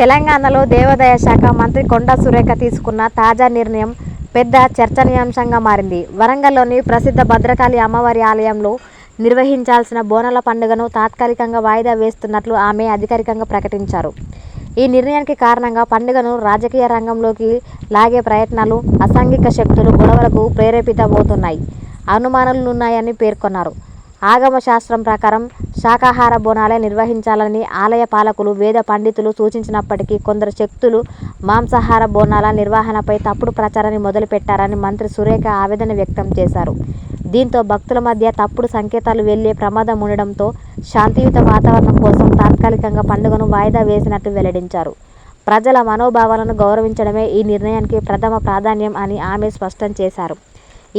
తెలంగాణలో దేవాదాయ శాఖ మంత్రి కొండా సురేఖ తీసుకున్న తాజా నిర్ణయం పెద్ద చర్చనీయాంశంగా మారింది. వరంగల్లోని ప్రసిద్ధ భద్రకాళి అమ్మవారి ఆలయంలో నిర్వహించాల్సిన బోనాల పండుగను తాత్కాలికంగా వాయిదా వేస్తున్నట్లు ఆమె అధికారికంగా ప్రకటించారు. ఈ నిర్ణయానికి కారణంగా పండుగను రాజకీయ రంగంలోకి లాగే ప్రయత్నాలు, అసాంఘిక శక్తులు గొడవలకు ప్రేరేపితమవుతున్నాయి అనుమానాలున్నాయని పేర్కొన్నారు. ఆగమ శాస్త్రం ప్రకారం శాకాహార బోనాలే నిర్వహించాలని ఆలయ పాలకులు, వేద పండితులు సూచించినప్పటికీ కొందరు శక్తులు మాంసాహార బోనాల నిర్వహణపై తప్పుడు ప్రచారాన్ని మొదలుపెట్టారని మంత్రి సురేఖ ఆవేదన వ్యక్తం చేశారు. దీంతో భక్తుల మధ్య తప్పుడు సంకేతాలు వెళ్ళే ప్రమాదం ఉండడంతో శాంతియుత వాతావరణం కోసం తాత్కాలికంగా పండుగను వాయిదా వేసినట్లు వెల్లడించారు. ప్రజల మనోభావాలను గౌరవించడమే ఈ నిర్ణయానికి ప్రథమ ప్రాధాన్యం అని ఆమె స్పష్టం చేశారు.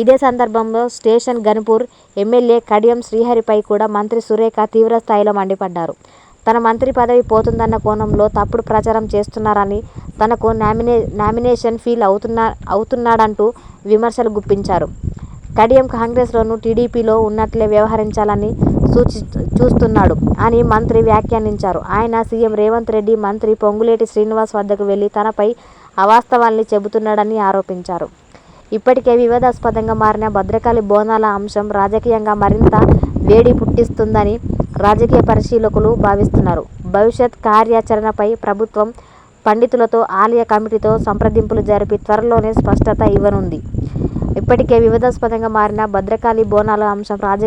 ఇదే సందర్భంలో స్టేషన్ గన్పూర్ ఎమ్మెల్యే కడియం శ్రీహరిపై కూడా మంత్రి సురేఖ తీవ్రస్థాయిలో మండిపడ్డారు. తన మంత్రి పదవి పోతుందన్న కోణంలో తప్పుడు ప్రచారం చేస్తున్నారని, తనకు నామినే నామినేషన్ ఫీల్ అవుతున్నా అవుతున్నాడంటూ విమర్శలు గుప్పించారు. కడియం కాంగ్రెస్లోనూ, టీడీపీలో ఉన్నట్లే వ్యవహరించాలని సూచి చూస్తున్నాడు అని మంత్రి వ్యాఖ్యానించారు. ఆయన సీఎం రేవంత్ రెడ్డి, మంత్రి పొంగులేటి శ్రీనివాస్ వద్దకు వెళ్ళి తనపై అవాస్తవాల్ని చెబుతున్నాడని ఆరోపించారు. ఇప్పటికే వివాదాస్పదంగా మారిన భద్రకాళి బోనాల అంశం రాజకీయంగా మరింత వేడి పుట్టిస్తుందని రాజకీయ పరిశీలకులు భావిస్తున్నారు. భవిష్యత్ కార్యాచరణపై ప్రభుత్వం పండితులతో, ఆలయ కమిటీతో సంప్రదింపులు జరిపి త్వరలోనే స్పష్టత ఇవ్వనుంది. ఇప్పటికే వివాదాస్పదంగా మారిన భద్రకాళి బోనాల అంశం రాజకీయ